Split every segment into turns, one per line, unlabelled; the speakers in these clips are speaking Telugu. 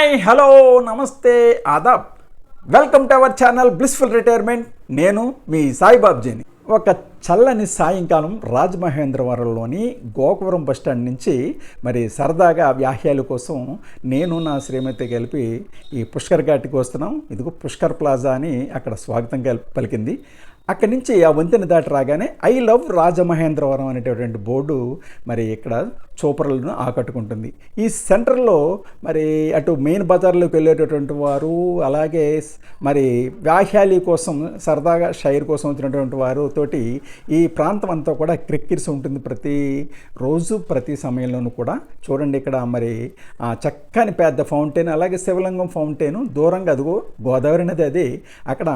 హాయ్ హలో నమస్తే Aadab. Welcome to our channel blissful retirement. నేను మీ సాయిబాబ్జీని ఒక చల్లని సాయంకాలం రాజమహేంద్రవరంలోని గోకవరం బస్టాండ్ నుంచి మరి సరదాగా వ్యాహ్యాల కోసం నేను నా శ్రీమతి కలిపి ఈ పుష్కర్ ఘాట్కి వస్తున్నాం. ఇదిగో పుష్కర్ ప్లాజా అని అక్కడ స్వాగతం కలిపి పలికింది. అక్కడి నుంచి ఆ వంతెన దాటి రాగానే ఐ లవ్ రాజమహేంద్రవరం అనేటటువంటి బోర్డు మరి ఇక్కడ చూపరులను ఆకట్టుకుంటుంది. ఈ సెంటర్లో మరి అటు మెయిన్ బజార్లోకి వెళ్ళేటటువంటి వారు అలాగే మరి వ్యాహ్యాలి కోసం సరదాగా షైర్ కోసం వచ్చినటువంటి వారు తోటి ఈ ప్రాంతం అంతా కూడా క్రిక్కిరిసి ఉంటుంది ప్రతి రోజు ప్రతి సమయంలోనూ కూడా. చూడండి ఇక్కడ మరి ఆ చక్కని పెద్ద ఫౌంటైన్ అలాగే శివలింగం ఫౌంటైన్ దూరంగా అదిగో గోదావరి నది అది. అక్కడ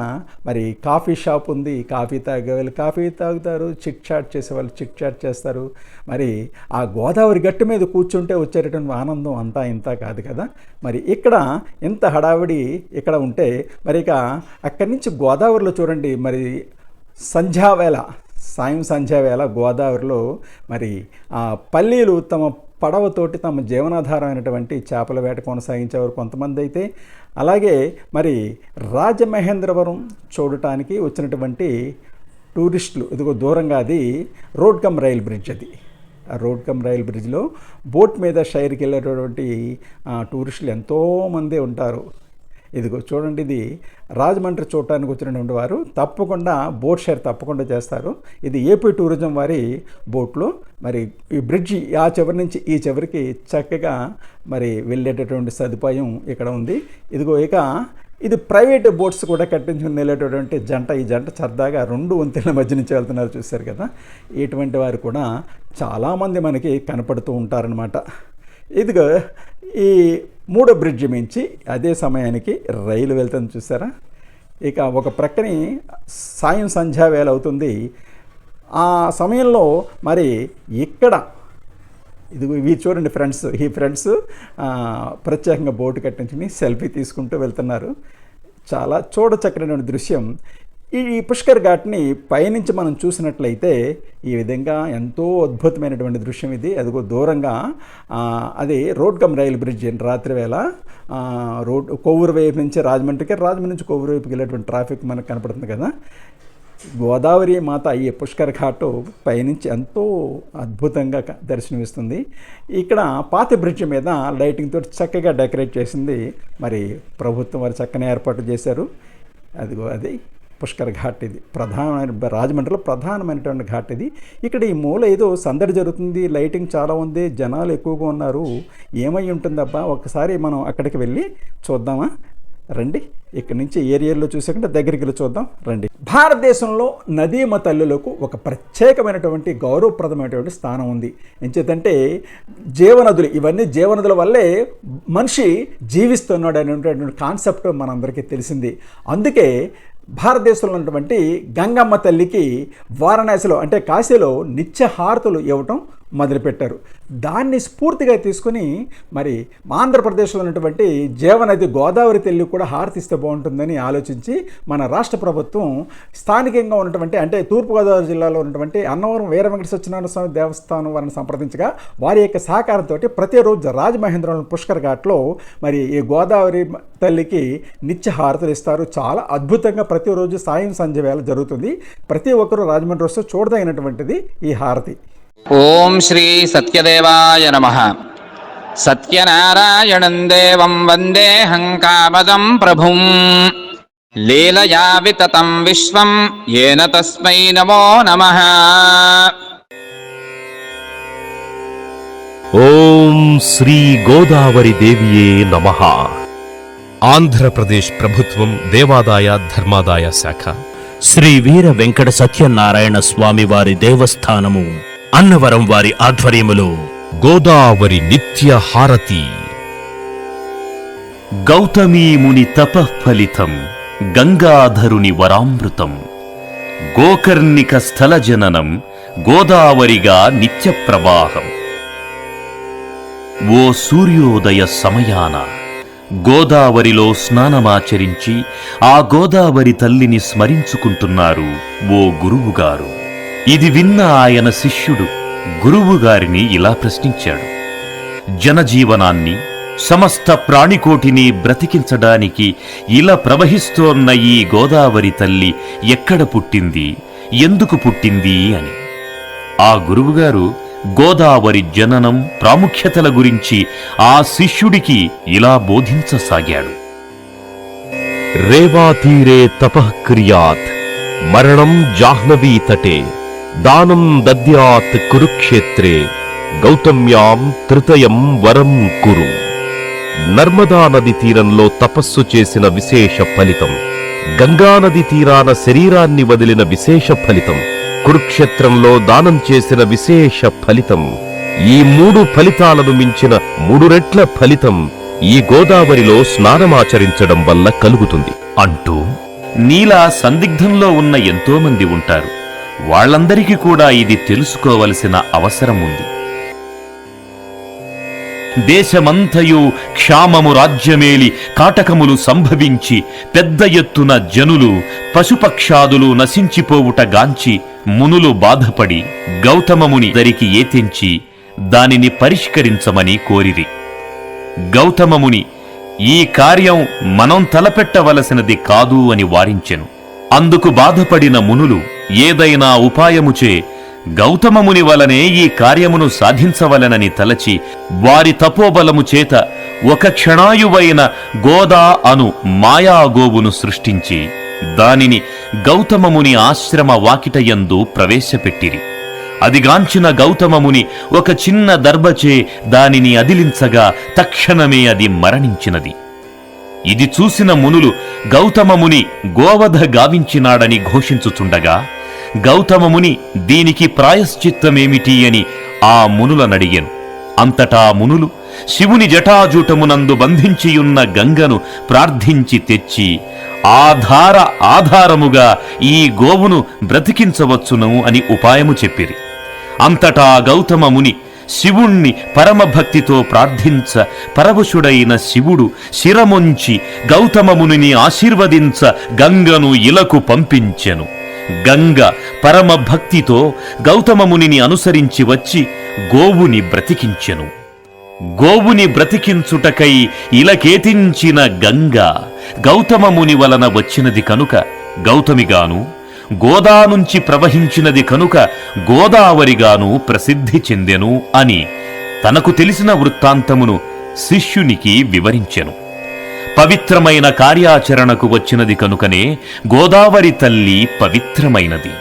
మరి కాఫీ షాప్ ఉంది కాఫీ తాగేవాళ్ళు కాఫీ తాగుతారు చిట్ చాట్ చేసేవాళ్ళు చిట్ చాట్ చేస్తారు. మరి ఆ గోదావరి గట్టు మీద కూర్చుంటే వచ్చేటటువంటి ఆనందం అంతా ఇంత కాదు కదా. మరి ఇక్కడ ఇంత హడావిడి ఇక్కడ ఉంటే మరి ఇక అక్కడి నుంచి గోదావరిలో చూడండి మరి సంధ్యావేళ. సాయం సంధ్యావేళ గోదావరిలో మరి ఆ పల్లీలు తమ పడవతోటి తమ జీవనాధారమైనటువంటి చేపల వేట కొనసాగించేవారు కొంతమంది అయితే. అలాగే మరి రాజమహేంద్రవరం చూడటానికి వచ్చినటువంటి టూరిస్టులు ఇదిగో దూరంగా అది రోడ్ కమ్ రైల్ బ్రిడ్జ్ అది. ఆ రోడ్ కమ్ రైల్ బ్రిడ్జ్లో బోట్ మీద షైర్కి వెళ్ళేటటువంటి టూరిస్టులు ఎంతోమంది ఉంటారు. ఇదిగో చూడండి ఇది రాజమండ్రి చూడటానికి వచ్చినటువంటి వారు తప్పకుండా బోట్ షేర్ తప్పకుండా చేస్తారు. ఇది ఏపీ టూరిజం వారి బోట్లో. మరి ఈ బ్రిడ్జి ఆ చివరి నుంచి ఈ చివరికి చక్కగా మరి వెళ్ళేటటువంటి సదుపాయం ఇక్కడ ఉంది. ఇదిగో ఇక ఇది ప్రైవేట్ బోట్స్ కూడా కట్టించుకుని వెళ్ళేటటువంటి జంట. ఈ జంట సరదాగా రెండు వంతెల మధ్య నుంచి వెళ్తున్నారు చూశారు కదా. ఇటువంటి వారు కూడా చాలామంది మనకి కనపడుతూ ఉంటారనమాట ఇదిగో ఈ మూడో బ్రిడ్జి మించి అదే సమయానికి రైలు వెళ్తుంది చూసారా? ఇక ఒక ప్రక్కని సాయం సంధ్యావేళ అవుతుంది. ఆ సమయంలో మరి ఇక్కడ ఇది ఇవి చూడండి ఫ్రెండ్స్ ఈ ఫ్రెండ్స్ ప్రత్యేకంగా బోటు కట్టించుకుని సెల్ఫీ తీసుకుంటూ వెళ్తున్నారు. చాలా చూడచక్కనటువంటి దృశ్యం. ఈ పుష్కర్ ఘాట్ని పైనుంచి మనం చూసినట్లయితే ఈ విధంగా ఎంతో అద్భుతమైనటువంటి దృశ్యం ఇది. అదిగో దూరంగా అది రోడ్ కమ్ రైలు బ్రిడ్జ్ అండి రాత్రివేళ. రోడ్ కొవ్వూరు వైపు నుంచి రాజమండ్రికి రాజమండ్రి నుంచి కొవ్వూరు వైపుకి వెళ్ళేటువంటి ట్రాఫిక్ మనకు కనపడుతుంది కదా. గోదావరి మాత ఈ పుష్కర్ ఘాట్ పైనుంచి ఎంతో అద్భుతంగా దర్శనమిస్తుంది. ఇక్కడ పాత బ్రిడ్జ్ మీద లైటింగ్తో చక్కగా డెకరేట్ చేసింది మరి ప్రభుత్వం వారు చక్కని ఏర్పాటు చేశారు. అదిగో అది. పుష్కర్ ఘాట్ ఇది. ప్రధానమైన రాజమండ్రిలో ప్రధానమైనటువంటి ఘాట్ ఇది. ఇక్కడ ఈ మూల ఏదో సందడి జరుగుతుంది లైటింగ్ చాలా ఉంది జనాలు ఎక్కువగా ఉన్నారు. ఏమై ఉంటుందబ్బా? ఒకసారి మనం అక్కడికి వెళ్ళి చూద్దామా? రండి. ఇక్కడి నుంచి ఏరియాలో చూసాకంటే దగ్గరికి వెళ్ళి చూద్దాం. రండి. భారతదేశంలో నదీమ తల్లులకు ఒక ప్రత్యేకమైనటువంటి గౌరవప్రదమైనటువంటి స్థానం ఉంది. ఎంచేతంటే జీవనదులు ఇవన్నీ జీవనదుల వల్లే మనిషి జీవిస్తున్నాడు అనేటువంటి కాన్సెప్ట్ మనందరికీ తెలిసింది. అందుకే భారతదేశంలో ఉన్నటువంటి గంగమ్మ తల్లికి వారణాసిలో అంటే కాశీలో నిత్య హారతులు ఇవ్వటం మొదలుపెట్టారు. దాన్ని స్ఫూర్తిగా తీసుకుని మరి ఆంధ్రప్రదేశ్లో ఉన్నటువంటి జీవనది గోదావరి తెల్లి కూడా హారతిస్తే బాగుంటుందని ఆలోచించి మన రాష్ట్ర ప్రభుత్వం స్థానికంగా ఉన్నటువంటి అంటే తూర్పుగోదావరి జిల్లాలో ఉన్నటువంటి అన్నవరం వీర వెంకట సత్యనారాయణ స్వామి దేవస్థానం వారిని సంప్రదించగా వారి యొక్క సహకారంతో ప్రతిరోజు రాజమహేంద్రవరం పుష్కర్ ఘాట్లో మరి ఈ గోదావరి తల్లికి నిత్య హారతులు ఇస్తారు. చాలా అద్భుతంగా ప్రతిరోజు సాయం సంధ్య వేళ జరుగుతుంది. ప్రతి ఒక్కరూ రాజమండ్రి వస్తే చూడదగినటువంటిది ఈ హారతి.
ఓం శ్రీ సత్యదేవాయ నమ. సత్యనారాయణం దేవం వందేహం కామదం ప్రభుం. లీలయా వితతం విశ్వం ఏన తస్మై నమో నమ.
ఓం శ్రీ గోదావరి దేవియే నమ. ఆంధ్రప్రదేశ్ ప్రభుత్వం దేవాదాయ ధర్మాదాయ శాఖ.
శ్రీ వీర వెంకట సత్యనారాయణ స్వామి వారి దేవస్థానము. అన్నవరం వారి ఆధ్వర్యములో
గోదావరి నిత్య హారతి.
గౌతమీముని తపఃఫలితం గంగాధరుని వరామృతం. గోకర్ణిక స్థల జననం గోదావరిగా నిత్య ప్రవాహం. ఓ సూర్యోదయ సమయాన గోదావరిలో స్నానమాచరించి ఆ గోదావరి తల్లిని స్మరించుకుంటున్నారు ఓ గురువుగారు. ఇది విన్న ఆయన శిష్యుడు గురువుగారిని ఇలా ప్రశ్నించాడు. జనజీవనాన్ని
సమస్త ప్రాణికోటిని బ్రతికించడానికి ఇలా ప్రవహిస్తోన్న ఈ గోదావరి తల్లి ఎక్కడ పుట్టింది ఎందుకు పుట్టింది అని. ఆ గురువుగారు గోదావరి జననం ప్రాముఖ్యతల గురించి ఆ శిష్యుడికి ఇలా బోధించసాగాడు.
రేవాతీరే తపఃక్రియాత్ మరణం జాహ్నవీ తటే దానం దద్యాత్ కురుక్షేత్రే గౌతమ్యాం తృతయం వరం కురు. నర్మదా నది తీరంలో తపస్సు చేసిన విశేష ఫలితం గంగానది తీరాన శరీరాన్ని వదిలిన విశేష ఫలితం కురుక్షేత్రంలో దానం చేసిన విశేష ఫలితం ఈ మూడు ఫలితాలను మించిన మూడు రెట్ల ఫలితం ఈ గోదావరిలో స్నానమాచరించడం వల్ల కలుగుతుంది.
అంటూ నీలా సందిగ్ధంలో ఉన్న ఎంతోమంది ఉంటారు. వాళ్ళందరికీ కూడా ఇది తెలుసుకోవలసిన అవసరం ఉంది. దేశమంతయు క్షామము రాజ్యమేలి కాటకములు సంభవించి పెద్ద ఎత్తున జనులు పశుపక్షాదులు నశించిపోవుటగాంచి మునులు బాధపడి గౌతమముని దరికి ఏతించి దానిని పరిష్కరించమని కోరిరి. గౌతమముని ఈ కార్యం మనం తలపెట్టవలసినది కాదు అని వారించెను. అందుకు బాధపడిన మునులు ఏదైనా ఉపాయముచే గౌతమముని వలనే ఈ కార్యమును సాధించవలనని తలచి వారి తపోబలము చేత ఒక క్షణాయువైన గోదా అను మాయాగోవును సృష్టించి దానిని గౌతమముని ఆశ్రమ వాకిటయందు ప్రవేశపెట్టిరి. అదిగాంచిన గౌతమముని ఒక చిన్న దర్భచే దానిని అదిలించగా తక్షణమే అది మరణించినది. ఇది చూసిన మునులు గౌతమముని గోవధ గావించినాడని ఘోషించుచుండగా గౌతమముని దీనికి ప్రాయశ్చిత్తమేమిటి అని ఆ మునులనడిగాను. అంతటా మునులు శివుని జటాజూటమునందు బంధించియున్న గంగను ప్రార్థించి తెచ్చి ఆధార ఆధారముగా ఈ గోవును బ్రతికించవచ్చును అని ఉపాయము చెప్పిరి. అంతటా గౌతమ ముని శివుణ్ణి పరమభక్తితో ప్రార్థించ పరవశుడైన శివుడు శిరముంచి గౌతమమునిని ఆశీర్వదించ గంగను ఇలకు పంపించెను. గంగ పరమ భక్తితో గౌతమమునిని అనుసరించి వచ్చి గోవుని బ్రతికించెను. గోవుని బ్రతికించుటకై ఇలకేతించిన గంగ గౌతమముని వలన వచ్చినది కనుక గౌతమిగాను గోదా నుంచి ప్రవహించినది కనుక గోదావరిగాను ప్రసిద్ధి చెందెను అని తనకు తెలిసిన వృత్తాంతమును శిష్యునికి వివరించెను. పవిత్రమైన కార్యాచరణకు వచ్చినది కనుకనే గోదావరి తల్లి పవిత్రమైనది.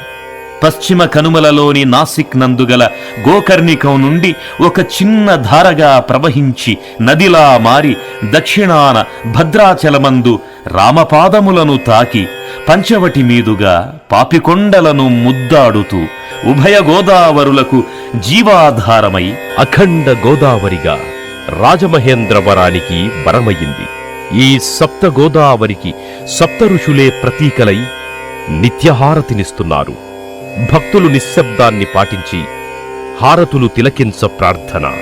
పశ్చిమ కనుమలలోని నాసిక్ నందుగల గోకర్ణికం నుండి ఒక చిన్న ధారగా ప్రవహించి నదిలా మారి దక్షిణాన భద్రాచలమందు రామపాదములను తాకి పంచవటి మీదుగా పాపికొండలను ముద్దాడుతూ ఉభయ గోదావరులకు జీవాధారమై
అఖండ గోదావరిగా రాజమహేంద్రవరానికి వరమయ్యింది. ఈ సప్త గోదావరికి సప్త ఋషులే ప్రతీకలై నిత్యహారతినిస్తున్నారు. భక్తులు నిశ్శబ్దాన్ని పాటించి హారతులు తిలకించ ప్రార్థన.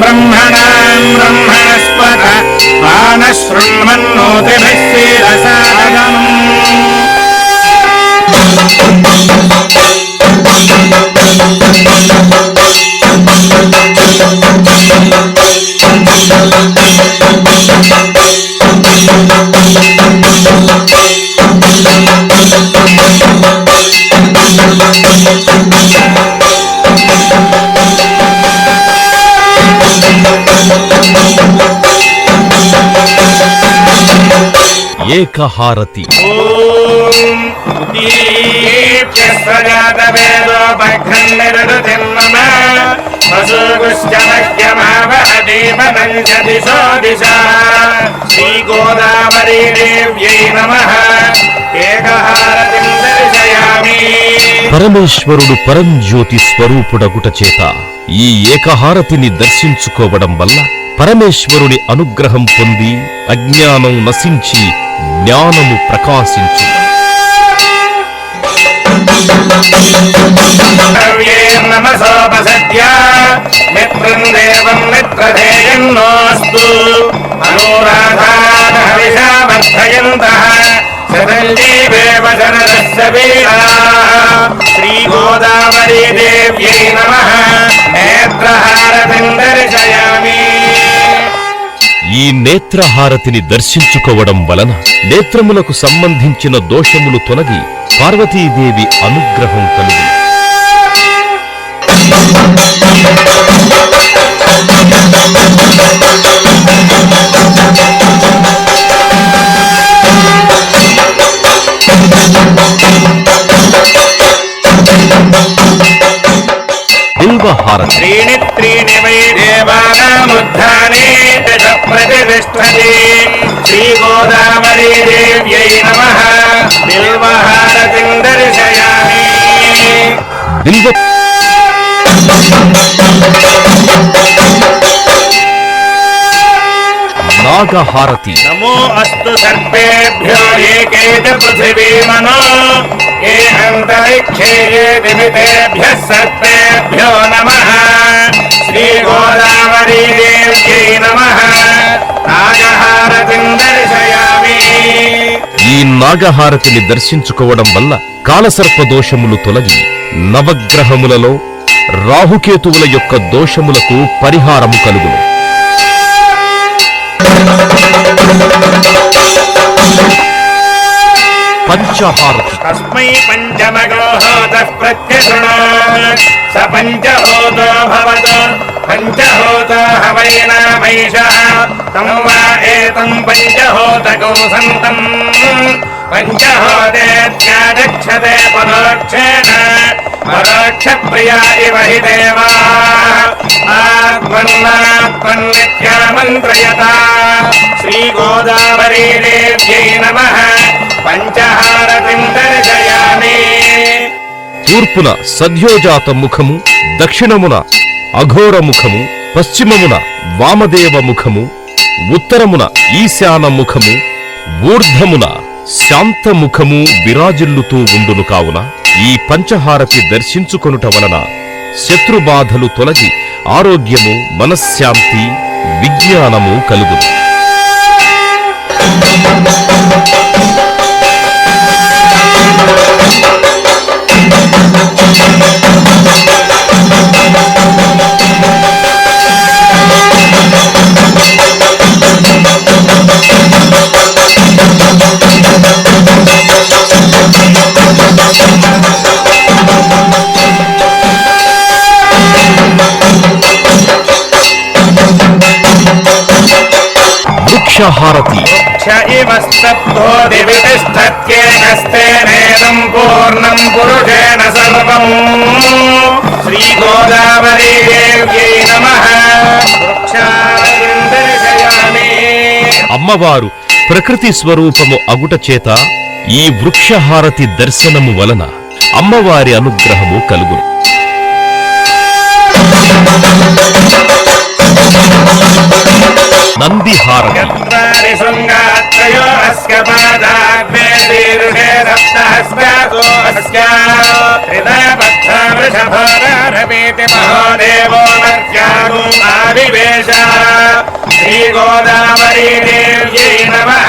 ब्रह्मणाम् ब्रह्मणस्पत मानः
ఏకహారతి.
శ్రీగోదావరీ దేవ్యై నమః. దర్శయామి.
పరమేశ్వరుడు పరంజ్యోతి స్వరూపుడగుట చేత ఈ ఏకహారతిని దర్శించుకోవడం వల్ల పరమేశ్వరుని అనుగ్రహం పొంది అజ్ఞానం నశించి జ్ఞానము ప్రకాశించు.
ద్రవ్యే నమసోపసద్య మిత్రం దేవం మిత్రధేయన్నోస్తు అనురాధాన్ హవిషా వర్ధయంతః. శతంజీవేవ శరదస్య వీరా. శ్రీగోదావరీ దేవ్యై నమః. నేత్రహారతిం దర్శయామి
ఈ నేత్రహారతిని దర్శించుకోవడం వలన నేత్రములకు సంబంధించిన దోషములు తొలగి పార్వతీదేవి అనుగ్రహం కలుగు.
హారతి త్రీణి త్రీణి వై గోత్రయే శ్రీ గోదావరి దేవ్యై నమ బిల్వహారతిం
దర్శయామి నాగహారతి
నమో అస్తు సర్పేభ్యో ఏకైత పృథివీమనో ఏ అంతరిక్షే ఏ సర్పేభ్యో నమః శ్రీ నమ.
ఈ నాగహారతిని దర్శించుకోవడం వల్ల కాలసర్ప దోషములు తొలగి నవగ్రహములలో రాహుకేతువుల యొక్క దోషములకు పరిహారము కలుగును. పంచహారతి.
పంచహోత హవైనామైష తం వా ఏతం పంచహోతకం సంతం పంచహోతే త్యాగచ్చతే పరోక్షేణ పరోక్షప్రియా ఇవ హి దేవా ఆత్మన్నాత్మన్నిత్యామంత్రయత శ్రీగోదావరీ దేవ్యై నమ పంచహారతిం దర్శయామి
తూర్పున సద్యోజాత ముఖము దక్షిణమున అఘోర ముఖము పశ్చిమమున వామదేవ ముఖము ఉత్తరమున ఈశాన ముఖము ఊర్ధమున శాంత ముఖము విరాజిల్లుతూ ఉండును కావున ఈ పంచహారతి దర్శించుకొనుట వలన శత్రుబాధలు తొలగి ఆరోగ్యము మనశ్శాంతి విజ్ఞానము కలుగును
Thank you. పూర్ణం పురుషేణ సర్వం. దేవ్యై నమః. వృక్షారతిం దర్శయామి
అమ్మవారు ప్రకృతి స్వరూపము అగుట చేత ఈ వృక్షహారతి దర్శనము వలన అమ్మవారి అనుగ్రహము కలుగును. నందిహారతి.
చత్వారి శృంగాత్రయో అస్య మహోదేవో మర్త్యాగు ఆవివేశ దేవ్యై నమః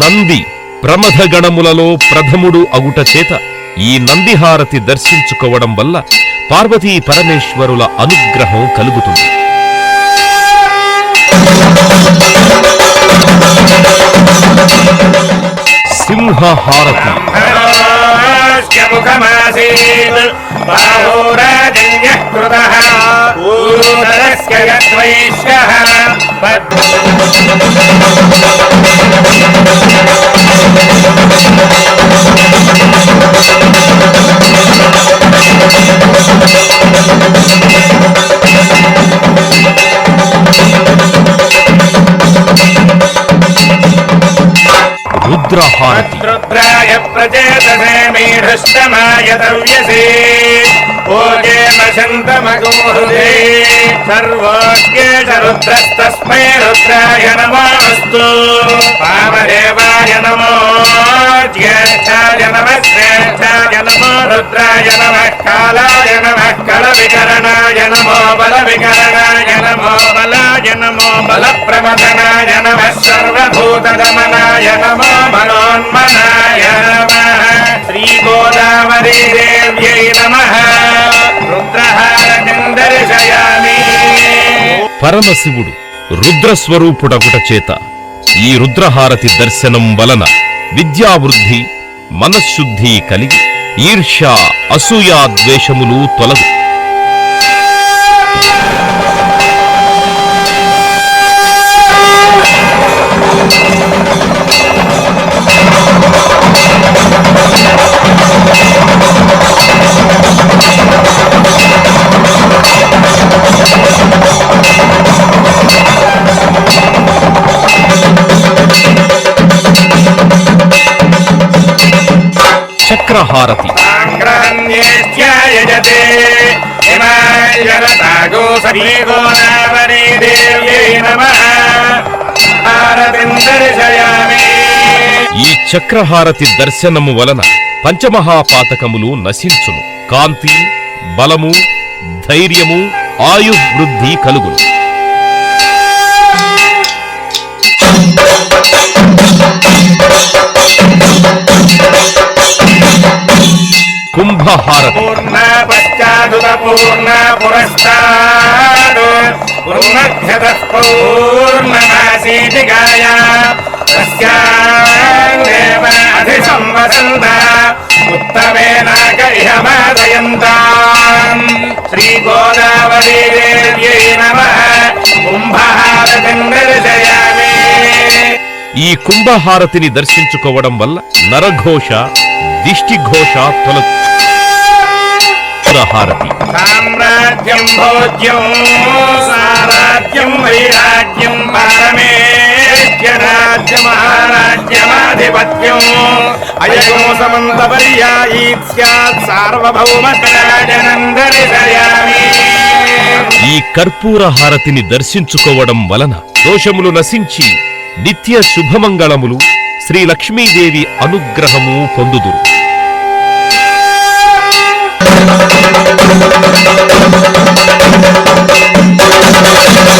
నంది ప్రమథ గణములలో ప్రథముడు అగుట చేత ఈ నందిహారతి దర్శించుకోవడం వల్ల పార్వతీ పరమేశ్వరుల అనుగ్రహం కలుగుతుంది. సింహహారతి.
ముఖమాసీత్ బాహోరాజన్యः కృతः పూరస్య యద్వైశ్యः పద్మ
రుద్రహారతి
भूतेमशन्तमगोहृदे सर्वोज्ञे रुद्रस्तस्मै रुद्राय नमोऽस्तु वामदेवाय नमो ज्येष्ठाय नमः श्रेष्ठाय नमो रुद्राय नमः कालाय नमः कलविकरणाय नमो बलविकरणाय नमो बलाय नमो बलप्रमदनाय नमः सर्वभूतगमनाय नमो मनोन्मनाय नमः श्रीगोदावरी देव्यै नमः
పరమశివుడు రుద్రస్వరూపుడగుట చేత ఈ రుద్రహారతి దర్శనం వలన విద్యావృద్ధి మనశ్శుద్ధి కలిగి ఈర్ష్య అసూయా ద్వేషములు తొలగు.
హారతిం.
ఈ చక్రహారతి దర్శనము వలన పంచమహాపాతకములు నశించును. కాంతి బలము ధైర్యము ఆయువృద్ధి కలుగును. కుంభహారతి.
పూర్ణ పశ్చాదుత పూర్ణ పురస్తాద్ పూర్ణధ్యత పూర్ణమాసీతికాయ తస్యాదేవ అధిసంవసంత. ఉత్తమేనాక ఇహ మాదయంతాం శ్రీగోదావరీ దేవ్యై నమః. కుంభహారతిం దర్శయామి
ఈ కుంభహారతిని దర్శించుకోవడం వల్ల నరఘోష దిష్టిఘోష తొలగు హారతి
సామ్రాజ్యం భోజ్యం సారాజ్యం వైరాజ్యం పారమేజ్యరాజ్యం మహారాజ్యమాధిపత్యం అయగో సమంత పర్యాయీ స్యాత్ సార్వభౌమరాజనందరిశయామి
ఈ కర్పూర హారతిని దర్శించుకోవడం వలన దోషములు నశించి నిత్య శుభమంగళములు శ్రీ లక్ష్మీదేవి అనుగ్రహము పొందుదురు. నక్షత్ర హారతి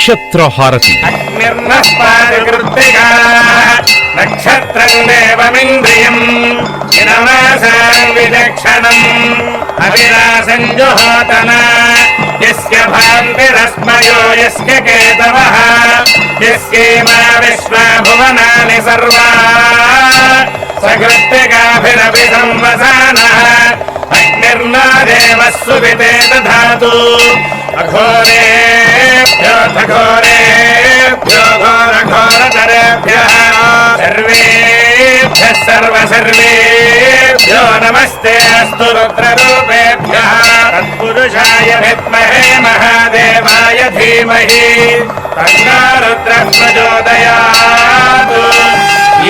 నక్షత్రహారతి. నక్షత్రం దేవమింద్రియం దినమాసాన్ విచక్షణం జుహోతన యస్య భాంతిరస్మయో యస్య కేతవః యస్యేమా విశ్వా భువనాని సర్వా. సకృత్తికాభిరపి సంవసానः అగ్నిర్నా దేవः సువితే దధాతు. అఘోరేభ్యో ఘోరేభ్యో ఘోర ఘోరతరేభ్యः सर्वेभ्यः सर्वसर्वेभ्यो नमस्ते अस्तु रुद्ररूपेभ्यः तत्पुरुषाय विद्महे महादेवाय धीमहि तन्नो रुद्रः प्रचोदयात्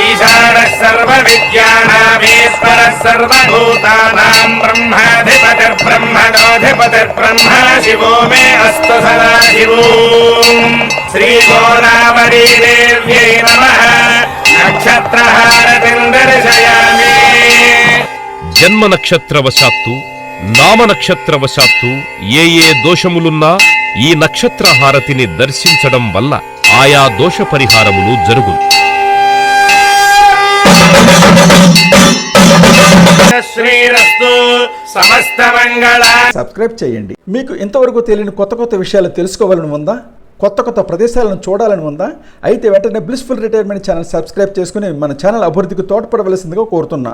ईशानः सर्वविद्यानामीश्वरः सर्वभूतानां ब्रह्माधिपतिर्ब्रह्मणोऽधिपतिर्ब्रह्मा शिवो मे अस्तु सदा शिवो श्रीगोदावरी देव्यै नमः
జన్మ నక్షత్రవశాత్తు నామ నక్షత్రవశాత్తు ఏ ఏ దోషములున్నా ఈ నక్షత్ర హారతిని దర్శించడం వల్ల ఆయా దోష పరిహారములు జరుగును
మంగళ
సబ్స్క్రైబ్ చేయండి. మీకు ఇంతవరకు తెలియని కొత్త కొత్త విషయాలు తెలుసుకోవాలని ఉందా? కొత్త కొత్త ప్రదేశాలను చూడాలని ఉందా? అయితే వెంటనే బ్లిస్ఫుల్ రిటైర్మెంట్ ఛానల్ సబ్స్క్రైబ్ చేసుకుని మన ఛానల్ అభివృద్ధికి తోడ్పడవలసిందిగా కోరుతున్నా.